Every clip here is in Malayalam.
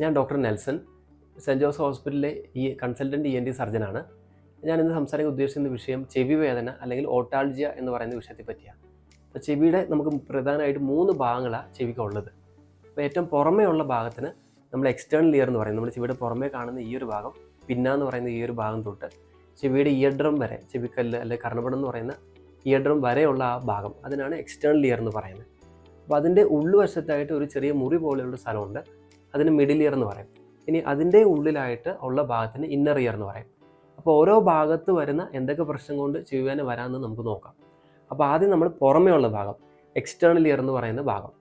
ഞാൻ ഡോക്ടർ നെൽസൺ സെന്റ് ജോസ് ഹോസ്പിറ്റലിലെ ഈ കൺസൾട്ടന്റ് ഇ എൻ ടി സർജനാണ്. ഞാൻ ഇന്ന് സംസാരിക്കാൻ ഉദ്ദേശിക്കുന്ന വിഷയം ചെവി വേദന അല്ലെങ്കിൽ ഓട്ടാൾജിയ എന്ന് പറയുന്ന വിഷയത്തെ പറ്റിയാണ്. അപ്പോൾ ചെവിയുടെ നമുക്ക് പ്രധാനമായിട്ട് മൂന്ന് ഭാഗങ്ങളാണ് ചെവിക്കുള്ളത് അപ്പോൾ ഏറ്റവും പുറമേ ഉള്ള ഭാഗത്തിന് നമ്മൾ എക്സ്റ്റേണൽ ഇയർ എന്ന് പറയും. നമ്മൾ ചെവിയുടെ പുറമേ കാണുന്ന ഈ ഒരു ഭാഗം പിന്നാന്ന് പറയുന്ന ഈ ഒരു ഭാഗം തൊട്ട് ചെവിയുടെ ഇയർ ഡ്രം വരെ ചെവിക്കല്ല് അല്ലെങ്കിൽ കർണപടം എന്ന് പറയുന്ന ഇയർ ഡ്രം വരെയുള്ള ആ ഭാഗം. അതിനാണ് എക്സ്റ്റേണൽ ഇയർ എന്ന് പറയുന്നത്. അപ്പോൾ അതിന്റെ ഉള്ളുവശത്തായിട്ട് ഒരു ചെറിയ മുറി പോലെയുള്ള സ്ഥലമുണ്ട്. അതിന് മിഡിൽ ഇയർ എന്ന് പറയും. ഇനി അതിന്റെ ഉള്ളിലായിട്ട് ഉള്ള ഭാഗത്തിന് ഇന്നർ ഇയർ എന്ന് പറയും. അപ്പോൾ ഓരോ ഭാഗത്ത് വരുന്ന എന്തൊക്കെ പ്രശ്നം കൊണ്ട് ചെയ്യുവാൻ വരാമെന്ന് നമുക്ക് നോക്കാം. അപ്പോൾ ആദ്യം നമ്മൾ പുറമേ ഉള്ള ഭാഗം എക്സ്റ്റേണൽ ഇയർ എന്ന് പറയുന്ന ഭാഗം.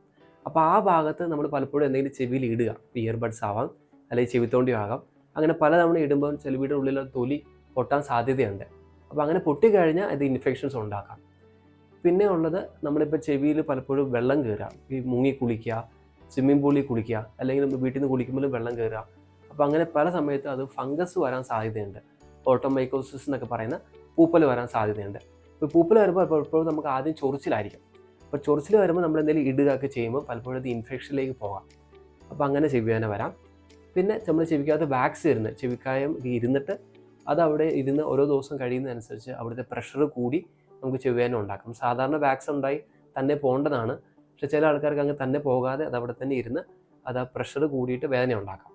അപ്പോൾ ആ ഭാഗത്ത് നമ്മൾ പലപ്പോഴും എന്തെങ്കിലും ചെവിയിൽ ഇടുക. ഇയർ ബഡ്സ് ആവാം അല്ലെങ്കിൽ ചെവിത്തോണ്ടി ആകാം. അങ്ങനെ പലതവണ ഇടുമ്പോൾ ചെവിയുടെ ഉള്ളിലെ തൊലി പൊട്ടാൻ സാധ്യതയുണ്ട്. അപ്പോൾ അങ്ങനെ പൊട്ടിക്കഴിഞ്ഞാൽ ഇത് ഇൻഫെക്ഷൻസ് ഉണ്ടാക്കാം. പിന്നെ ഉള്ളത് നമ്മളിപ്പോൾ ചെവിയിൽ പലപ്പോഴും വെള്ളം കയറുക ഈ മുങ്ങി കുളിക്കുക സ്വിമ്മിംഗ് പൂളിൽ കുളിക്കുക അല്ലെങ്കിൽ വീട്ടിൽ നിന്ന് കുളിക്കുമ്പോഴും വെള്ളം കയറുക. അപ്പോൾ അങ്ങനെ പല സമയത്ത് അത് ഫംഗസ് വരാൻ സാധ്യതയുണ്ട്. ഓട്ടോമൈക്കോസിസ് എന്നൊക്കെ പറയുന്ന പൂപ്പൽ വരാൻ സാധ്യതയുണ്ട്. ഇപ്പോൾ പൂപ്പൽ വരുമ്പോൾ പലപ്പോഴും നമുക്ക് ആദ്യം ചൊറിച്ചിലായിരിക്കും. അപ്പോൾ ചൊറിച്ചിൽ വരുമ്പോൾ നമ്മൾ എന്തെങ്കിലും ഇടുക ഒക്കെ ചെയ്യുമ്പോൾ പലപ്പോഴും അത് ഇൻഫെക്ഷനിലേക്ക് പോകാം. അപ്പോൾ അങ്ങനെ ചെവിവേദന വരാം. പിന്നെ നമ്മൾ ചെവിക്കകത്ത് വാക്സ് ഇരുന്ന് ചെവിക്കായം ഇരുന്നിട്ട് അത് അവിടെ ഇരുന്ന് ഓരോ ദിവസം കഴിയുന്നതനുസരിച്ച് അവിടുത്തെ പ്രഷർ കൂടി നമുക്ക് ചെവിവേദന ഉണ്ടാക്കും. സാധാരണ വാക്സ് ഉണ്ടായി തന്നെ പോകേണ്ടതാണ്. പക്ഷെ ചില ആൾക്കാർക്ക് അങ്ങ് തന്നെ പോകാതെ അത് അവിടെ തന്നെ ഇരുന്ന് അത് ആ പ്രഷർ കൂടിയിട്ട് വേദന ഉണ്ടാക്കാം.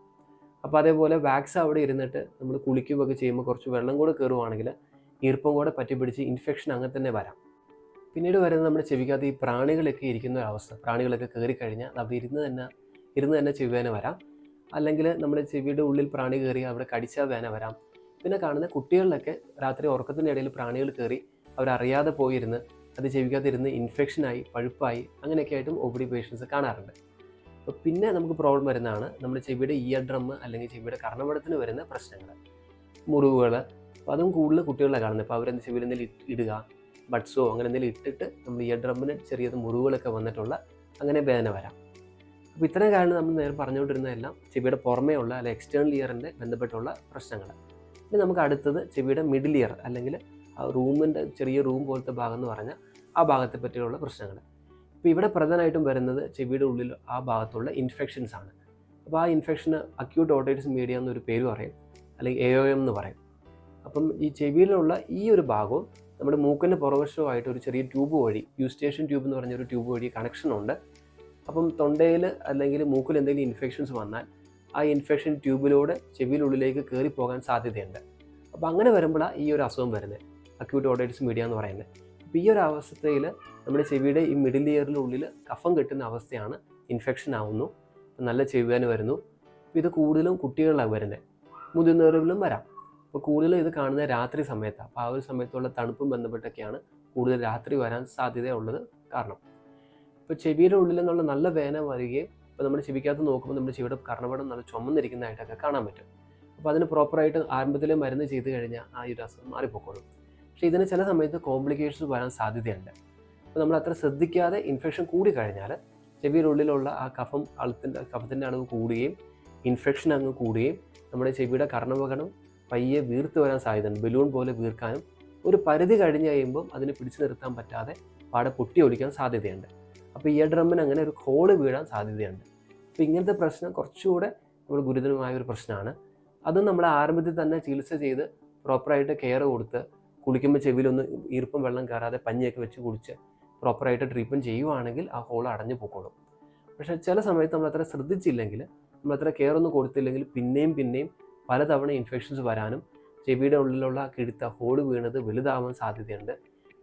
അപ്പോൾ അതേപോലെ വാക്സ് അവിടെ ഇരുന്നിട്ട് നമ്മൾ കുളിക്കുകയൊക്കെ ചെയ്യുമ്പോൾ കുറച്ച് വെള്ളം കൂടെ കയറുവാണെങ്കിൽ ഈർപ്പം കൂടെ പറ്റി പിടിച്ച് ഇൻഫെക്ഷൻ അങ്ങനെ തന്നെ വരാം. പിന്നീട് വരുന്നത് നമ്മുടെ ചെവിക്കകത്ത് ഈ പ്രാണികളൊക്കെ ഇരിക്കുന്ന ഒരു അവസ്ഥ. പ്രാണികളൊക്കെ കയറി കഴിഞ്ഞാൽ അത് ഇരുന്ന് തന്നെ ഇരുന്ന് തന്നെ ചെവിവേന വരാം. അല്ലെങ്കിൽ നമ്മുടെ ചെവിയുടെ ഉള്ളിൽ പ്രാണി കയറി അവിടെ കടിച്ചാൽ വേന വരാം. പിന്നെ കാണുന്ന കുട്ടികളിലൊക്കെ രാത്രി ഉറക്കത്തിന്റെ ഇടയിൽ പ്രാണികൾ കയറി അവരറിയാതെ പോയിരുന്ന് അത് ചെവിക്കകത്തിരുന്ന് ഇൻഫെക്ഷനായി പഴുപ്പായി അങ്ങനെയൊക്കെ ആയിട്ടും ഒ ഡി പേഷ്യൻസ് കാണാറുണ്ട്. അപ്പോൾ പിന്നെ നമുക്ക് പ്രോബ്ലം വരുന്നതാണ് നമ്മുടെ ചെവിയുടെ ഇയർ ഡ്രം അല്ലെങ്കിൽ ചെവിയുടെ കർണപടത്തിന് വരുന്ന പ്രശ്നങ്ങൾ. മുറിവുകൾ അപ്പോൾ അതും കൂടുതൽ കുട്ടികളെ കാണുന്നത്. അപ്പോൾ അവരെന്ത് ചെവിയിൽ എന്തെങ്കിലും ഇടുക ബഡ്സോ അങ്ങനെ എന്തെങ്കിലും ഇട്ടിട്ട് നമ്മൾ ഇയർ ഡ്രമ്മിന് ചെറിയ മുറിവുകളൊക്കെ വന്നിട്ടുള്ള അങ്ങനെ വേദന വരാം. അപ്പോൾ ഇത്രയും കാരണം നമ്മൾ നേരെ പറഞ്ഞുകൊണ്ടിരുന്നതെല്ലാം ചെവിയുടെ പുറമേ ഉള്ള അല്ലെങ്കിൽ എക്സ്റ്റേണൽ ഇയറിന്റെ ബന്ധപ്പെട്ടുള്ള പ്രശ്നങ്ങൾ. ഇനി നമുക്ക് അടുത്തത് ചെവിയുടെ മിഡിൽ ഇയർ അല്ലെങ്കിൽ ആ റൂമിന്റെ ചെറിയ റൂം പോലത്തെ ഭാഗം എന്ന് പറഞ്ഞാൽ ആ ഭാഗത്തെ പറ്റിയുള്ള പ്രശ്നങ്ങൾ. ഇപ്പോൾ ഇവിടെ പ്രധാനമായിട്ടും വരുന്നത് ചെവിയുടെ ഉള്ളിൽ ആ ഭാഗത്തുള്ള ഇൻഫെക്ഷൻസ് ആണ്. അപ്പോൾ ആ ഇൻഫെക്ഷന് അക്യൂട്ട് ഓട്ടൈറ്റിസ് മീഡിയ എന്നൊരു പേര് പറയും അല്ലെങ്കിൽ എ ഒ എം എന്ന് പറയും. അപ്പം ഈ ചെവിയിലുള്ള ഈ ഒരു ഭാഗവും നമ്മുടെ മൂക്കിന്റെ പുറവശവുമായിട്ട് ഒരു ചെറിയ ട്യൂബ് വഴി യൂസ്റ്റേഷൻ ട്യൂബ് എന്ന് പറഞ്ഞൊരു ട്യൂബ് വഴി കണക്ഷൻ ഉണ്ട്. അപ്പം തൊണ്ടയിൽ അല്ലെങ്കിൽ മൂക്കിൽ എന്തെങ്കിലും ഇൻഫെക്ഷൻസ് വന്നാൽ ആ ഇൻഫെക്ഷൻ ട്യൂബിലൂടെ ചെവിയിലുള്ളിലേക്ക് കയറി പോകാൻ സാധ്യതയുണ്ട്. അപ്പോൾ അങ്ങനെ വരുമ്പോഴാണ് ഈ ഒരു അസുഖം വരുന്നത്. അക്യൂട്ട് ഓട്ടൈറ്റിസ് മീഡിയ എന്ന് പറയുന്നത്. അപ്പോൾ ഈ ഒരു അവസ്ഥയിൽ നമ്മുടെ ചെവിയുടെ ഈ മിഡിൽ ഇയറിന്റെ ഉള്ളിൽ കഫം കെട്ടുന്ന അവസ്ഥയാണ് ഇൻഫെക്ഷൻ ആവുന്നു. നല്ല ചെവിയാൻ വരുന്നു. ഇത് കൂടുതലും കുട്ടികളിലാണ് വരുന്നത്. മുതിർന്നവരിലും വരാം. അപ്പോൾ കൂടുതലും ഇത് കാണുന്നത് രാത്രി സമയത്താണ് അപ്പോൾ ആ ഒരു സമയത്തുള്ള തണുപ്പും ബന്ധപ്പെട്ടൊക്കെയാണ് കൂടുതൽ രാത്രി വരാൻ സാധ്യതയുള്ളത് കാരണം. ഇപ്പോൾ ചെവിയുടെ ഉള്ളിൽ നിന്നുള്ള നല്ല വേന വരികയും ഇപ്പോൾ നമ്മുടെ ചെവിക്കകത്ത് നോക്കുമ്പോൾ നമ്മുടെ ചെവിയുടെ കർണപടം നല്ല ചുമന്നിരിക്കുന്നതായിട്ടൊക്കെ കാണാൻ പറ്റും. അപ്പോൾ അതിന് പ്രോപ്പറായിട്ട് ആരംഭത്തിലെ മരുന്ന് ചെയ്ത് കഴിഞ്ഞാൽ ആ ഒരു അസുഖം മാറിപ്പോക്കോളും. പക്ഷേ ഇതിന് ചില സമയത്ത് കോംപ്ലിക്കേഷൻസ് വരാൻ സാധ്യതയുണ്ട്. അപ്പോൾ നമ്മൾ അത്ര ശ്രദ്ധിക്കാതെ ഇൻഫെക്ഷൻ കൂടി കഴിഞ്ഞാൽ ചെവിയുടെ ഉള്ളിലുള്ള ആ കഫം അളത്തിന്റെ കഫത്തിന്റെ അളവ് കൂടുകയും ഇൻഫെക്ഷൻ അങ്ങ് കൂടുകയും നമ്മുടെ ചെവിയുടെ കർണപകടം പയ്യെ വീർത്ത് വരാൻ സാധ്യതയുണ്ട്. ബലൂൺ പോലെ വീർക്കാനും ഒരു പരിധി കഴിഞ്ഞ് കഴിയുമ്പം അതിനെ പിടിച്ചു നിർത്താൻ പറ്റാതെ പാടെ പൊട്ടി ഒലിക്കാൻ സാധ്യതയുണ്ട്. അപ്പോൾ ഇയർ ഡ്രമ്മിന് അങ്ങനെ ഒരു ഹോൾ വീഴാൻ സാധ്യതയുണ്ട്. അപ്പോൾ ഇങ്ങനത്തെ പ്രശ്നം കുറച്ചുകൂടെ നമ്മൾ ഗുരുതരമായ ഒരു പ്രശ്നമാണ്. അതും നമ്മൾ ആരംഭത്തിൽ തന്നെ ചികിത്സ ചെയ്ത് പ്രോപ്പറായിട്ട് കെയർ കൊടുത്ത് കുളിക്കുമ്പോൾ ചെവിയിലൊന്ന് ഈർപ്പം വെള്ളം കയറാതെ പഞ്ഞിയൊക്കെ വെച്ച് കുടിച്ച് പ്രോപ്പറായിട്ട് ട്രീറ്റ്മെന്റ് ചെയ്യുവാണെങ്കിൽ ആ ഹോൾ അടഞ്ഞു പോയിക്കോളും പക്ഷേ ചില സമയത്ത് നമ്മൾ അത്ര ശ്രദ്ധിച്ചില്ലെങ്കിൽ നമ്മൾ അത്ര കെയർ ഒന്നും കൊടുത്തില്ലെങ്കിൽ പിന്നെയും പിന്നെയും പലതവണ ഇൻഫെക്ഷൻസ് വരാനും ചെവിയുടെ ഉള്ളിലുള്ള കിഴുത്ത ഹോൾ വീണത് വലുതാവാൻ സാധ്യതയുണ്ട്.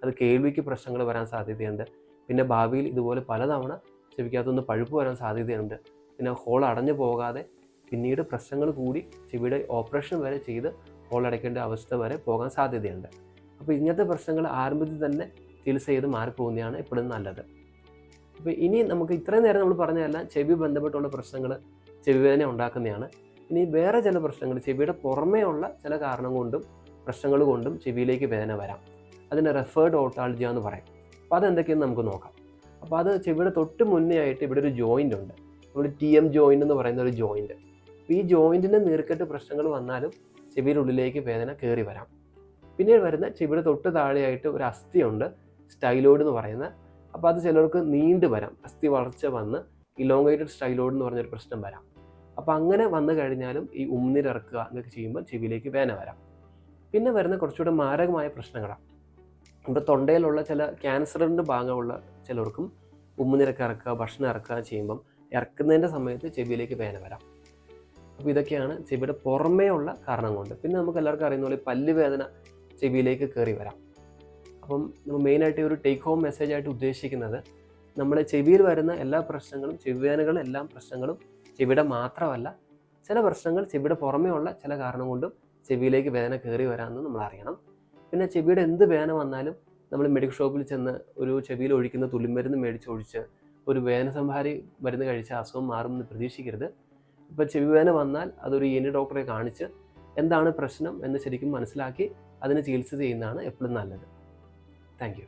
അത് കേൾവിക്ക് പ്രശ്നങ്ങൾ വരാൻ സാധ്യതയുണ്ട്. പിന്നെ ഭാവിയിൽ ഇതുപോലെ പലതവണ ചെവിക്കകത്തുനിന്ന് പഴുപ്പ് വരാൻ സാധ്യതയുണ്ട്. പിന്നെ ഹോൾ അടഞ്ഞു പോകാതെ പിന്നീട് പ്രശ്നങ്ങൾ കൂടി ചെവിയുടെ ഓപ്പറേഷൻ വരെ ചെയ്ത് ഹോൾ അടയ്ക്കേണ്ട അവസ്ഥ വരെ പോകാൻ സാധ്യതയുണ്ട്. അപ്പോൾ ഇങ്ങനത്തെ പ്രശ്നങ്ങൾ ആരംഭത്തിൽ തന്നെ ചികിത്സ ചെയ്ത് മാറിപ്പോകുന്നതാണ് എപ്പോഴും നല്ലത്. അപ്പോൾ ഇനി നമുക്ക് ഇത്രയും നേരം നമ്മൾ പറഞ്ഞതെല്ലാം ചെവി ബന്ധപ്പെട്ടുള്ള പ്രശ്നങ്ങൾ ചെവിവേദന ഉണ്ടാക്കുന്നതാണ്. ഇനി വേറെ ചില പ്രശ്നങ്ങൾ ചെവിയുടെ പുറമേ ഉള്ള ചില കാരണം കൊണ്ടും പ്രശ്നങ്ങൾ കൊണ്ടും ചെവിയിലേക്ക് വേദന വരാം. അതിന് റെഫേർഡ് ഓട്ടാൾജിയ എന്ന് പറയും. അപ്പോൾ അതെന്തൊക്കെയെന്ന് നമുക്ക് നോക്കാം. അപ്പോൾ അത് ചെവിയുടെ തൊട്ട് മുന്നേ ആയിട്ട് ഇവിടെ ഒരു ജോയിന്റ് ഉണ്ട്. നമ്മൾ ടി എം ജോയിന്റ് എന്ന് പറയുന്ന ഒരു ജോയിന്റ് അപ്പോൾ ഈ ജോയിന്റിന്റെ നീർക്കെട്ട് പ്രശ്നങ്ങൾ വന്നാലും ചെവിയുടെ ഉള്ളിലേക്ക് വേദന കയറി വരാം. പിന്നീട് വരുന്ന ചെവിയുടെ തൊട്ട് താഴെയായിട്ട് ഒരു അസ്ഥിയുണ്ട് സ്റ്റൈലോഡ് എന്ന് പറയുന്ന. അപ്പോൾ അത് ചിലർക്ക് നീണ്ടു വരാം. അസ്ഥി വളർച്ച വന്ന് ഇലോങ്ങേറ്റഡ് സ്റ്റൈലോഡ് എന്ന് പറഞ്ഞൊരു പ്രശ്നം വരാം. അപ്പോൾ അങ്ങനെ വന്നു കഴിഞ്ഞാലും ഈ ഉമ്മിനിറക്കുക എന്നൊക്കെ ചെയ്യുമ്പോൾ ചെവിയിലേക്ക് വേന വരാം. പിന്നെ വരുന്ന കുറച്ചുകൂടെ മാരകമായ പ്രശ്നങ്ങളാണ് നമ്മുടെ തൊണ്ടയിലുള്ള ചില ക്യാൻസറിന്റെ ഭാഗമുള്ള ചിലർക്കും ഉമ്മുനിരക്ക് ഇറക്കുക ഭക്ഷണം ഇറക്കുക ചെയ്യുമ്പം ഇറക്കുന്നതിന്റെ സമയത്ത് ചെവിയിലേക്ക് വേന വരാം. അപ്പോൾ ഇതൊക്കെയാണ് ചെവിയുടെ പുറമേ ഉള്ള കാരണം കൊണ്ട് പിന്നെ നമുക്ക് എല്ലാവർക്കും അറിയുന്ന പോലെ പല്ല് വേദന ചെവിയിലേക്ക് കയറി വരാം. അപ്പം നമ്മൾ മെയിനായിട്ട് ഒരു ടേക്ക് ഹോം മെസ്സേജ് ആയിട്ട് ഉദ്ദേശിക്കുന്നത് നമ്മുടെ ചെവിയിൽ വരുന്ന എല്ലാ പ്രശ്നങ്ങളും ചെവിവേദനകളും എല്ലാ പ്രശ്നങ്ങളും ചെവിയുടെ മാത്രമല്ല ചില പ്രശ്നങ്ങൾ ചെവിയുടെ പുറമേ ഉള്ള ചില കാരണം കൊണ്ടും ചെവിയിലേക്ക് വേദന കയറി വരാമെന്ന് നമ്മൾ അറിയണം. പിന്നെ ചെവിയുടെ എന്ത് വേദന വന്നാലും നമ്മൾ മെഡിക്കൽ ഷോപ്പിൽ ചെന്ന് ഒരു ചെവിയിൽ ഒഴിക്കുന്ന തുള്ളിമരുന്ന് മേടിച്ചൊഴിച്ച് ഒരു വേദന സംഹാരി മരുന്ന് കഴിച്ച അസുഖം മാറുമെന്ന് പ്രതീക്ഷിക്കരുത്. ഇപ്പോൾ ചെവി വേദന വന്നാൽ അതൊരു ഇനി എൻ ഡോക്ടറെ കാണിച്ച് എന്താണ് പ്രശ്നം എന്ന് ശരിക്കും മനസ്സിലാക്കി അതിന് ചികിത്സ ചെയ്യുന്നതാണ് എപ്പോഴും നല്ലത്. താങ്ക്